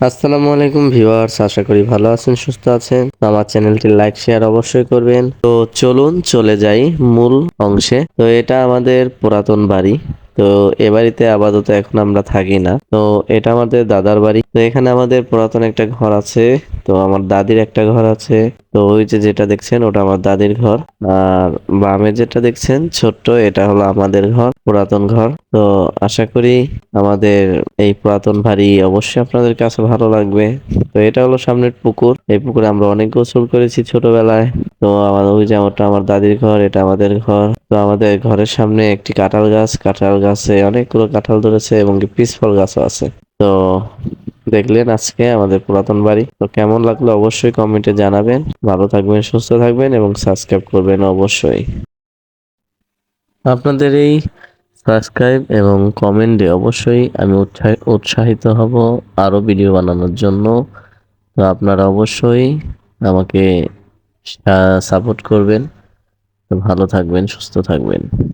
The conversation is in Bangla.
আসসালামু আলাইকুম ভিউয়ার্স, আশা করি ভালো আছেন, সুস্থ আছেন। আমার চ্যানেলটি লাইক, শেয়ার অবশ্যই করবেন। তো চলুন চলে যাই মূল অংশে। তো এটা আমাদের পুরাতন বাড়ি। তো এ বাড়িতে আপাতত এখন আমরা থাকি না। তো এটা আমাদের দাদার বাড়ি। তো এখানে আমাদের পুরাতন একটা ঘর আছে। তো আমার দাদির একটা ঘর আছে। তো ওই যে যেটা দেখছেন, ওটা আমার দাদির ঘর। আর বামে যেটা দেখছেন, ছোট্ট, এটা হলো আমাদের ঘর, পুরাতন ঘর। তো আশা করি আমাদের এই পুরাতন বাড়ি অবশ্যই আপনাদের কাছে ভালো লাগবে। তো এটা হলো সামনের পুকুর। এই পুকুরে আমরা অনেক গোসল করেছি ছোটবেলায়। তো আমার ওই যে ওটা আমার দাদির ঘর, এটা আমাদের ঘর। তো আমাদের ঘরের সামনে একটি কাঁঠাল গাছ। কাঁঠাল গাছে অনেকগুলো কাঁঠাল ধরেছে এবং পিসফল গাছও আছে। তো দেখলেন আজকে আমাদের পুরাতন বাড়ি। তো কেমন লাগল অবশ্যই কমেন্টে জানাবেন। ভালো থাকবেন, সুস্থ থাকবেন এবং সাবস্ক্রাইব করবেন অবশ্যই। আপনাদের এই সাবস্ক্রাইব এবং কমেন্টে অবশ্যই আমি উৎসাহ- উৎসাহিত হব আরও ভিডিও বানানোর জন্য। তো আপনারা অবশ্যই আমাকে সাপোর্ট করবেন। ভালো থাকবেন, সুস্থ থাকবেন।